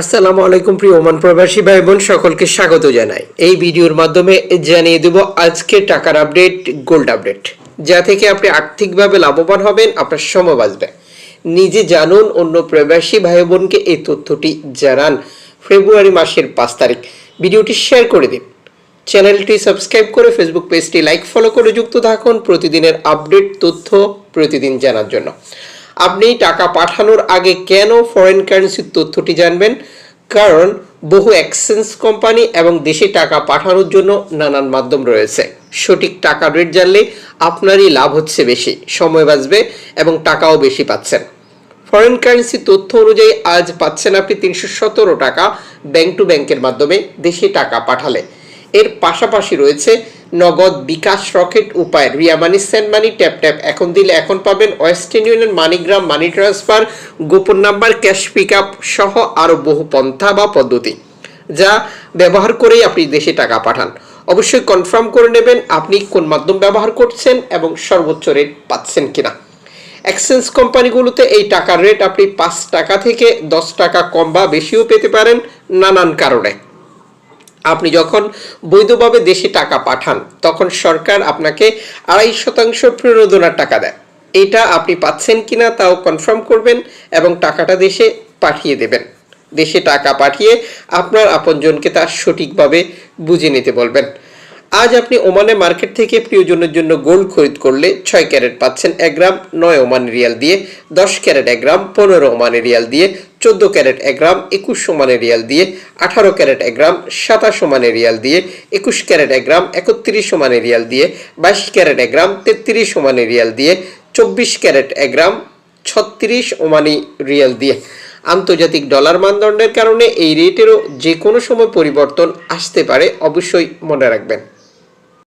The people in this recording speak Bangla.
আসসালামু আলাইকুম প্রিয় ওমান প্রবাসী ভাই বোন সকলকে স্বাগত জানাই। এই ভিডিওর মাধ্যমে জানিয়ে দেব আজকে টাকার আপডেট, গোল্ড আপডেট। যা থেকে আপনি আর্থিকভাবে লাভবান হবেন, আপনার সময় বাঁচবে। নিজে জানুন, অন্য প্রবাসী ভাই বোনকে এই তথ্যটি জানান ফেব্রুয়ারি মাসের পাঁচ তারিখ। ভিডিওটি শেয়ার করে দিন। চ্যানেলটি সাবস্ক্রাইব করে ফেসবুক পেজটি লাইক, ফলো করে যুক্ত থাকুন প্রতিদিনের আপডেট তথ্য প্রতিদিন জানার জন্য। আপনি টাকা পাঠানোর আগে কেন ফরেন কারেন্সির তথ্যটি জানবেন? কারণ বহু এক্সচেঞ্জ কোম্পানি এবং দেশে টাকা পাঠানোর জন্য নানান মাধ্যম রয়েছে। সঠিক টাকা রেট জানলে আপনারই লাভ হচ্ছে বেশি, সময় বাঁচবে এবং টাকাও বেশি পাচ্ছেন। ফরেন কারেন্সি তথ্য অনুযায়ী আজ পাচ্ছেন আপনি তিনশো সতেরো টাকা ব্যাংক টু ব্যাংকের মাধ্যমে দেশে টাকা পাঠালে। এর পাশাপাশি রয়েছে Nagad bKash Rocket Upay. Ria money send money, tap tap. এখন দিলে এখন পাবেন Western Union MoneyGram money transfer, গোপন নাম্বার, ক্যাশ পিক আপ সহ আরও বহু পন্থা বা পদ্ধতি যা ব্যবহার করেই আপনি দেশে টাকা পাঠান। অবশ্যই কনফার্ম করে নেবেন আপনি কোন মাধ্যম ব্যবহার করছেন এবং সর্বোচ্চ রেট পাচ্ছেন কিনা। এক্সচেঞ্জ কোম্পানিগুলোতে এই টাকার রেট আপনি পাঁচ টাকা থেকে দশ টাকা কম বা বেশিও পেতে পারেন নানান কারণে। আপনি যখন বৈধভাবে দেশে টাকা পাঠান, তখন সরকার আপনাকে আড়াই শতাংশ প্রণোদনার টাকা দেয়। এটা আপনি পাচ্ছেন কিনা তাও কনফার্ম করবেন এবং টাকাটা দেশে পাঠিয়ে দেবেন। দেশে টাকা পাঠিয়ে আপনার আপনজনকে তার সঠিকভাবে বুঝে নিতে বলবেন। আজ আপনি ওমানে মার্কেট থেকে প্রিয়জনের জন্য গোল্ড খরিদ করলে ছয় ক্যারেট পাচ্ছেন এক গ্রাম, নয় ওমান রিয়াল দিয়ে, দশ ক্যারেট এক গ্রাম, পনেরো ওমানে রিয়াল দিয়ে, চোদ্দ ক্যারেট এক গ্রাম, একুশ ওমানে রিয়াল দিয়ে, আঠারো ক্যারেট এক গ্রাম, সাতাশ ওমানে রিয়াল দিয়ে, একুশ ক্যারেট এক গ্রাম, একত্রিশ ওমানে রিয়াল দিয়ে, বাইশ ক্যারেট এক গ্রাম, তেত্রিশ ওমানে রিয়াল দিয়ে, চব্বিশ ক্যারেট এক গ্রাম, ছত্রিশ ওমানি রিয়াল দিয়ে। আন্তর্জাতিক ডলার মানদণ্ডের কারণে এই রেটেরও যে কোনো সময় পরিবর্তন আসতে পারে, অবশ্যই মনে রাখবেন।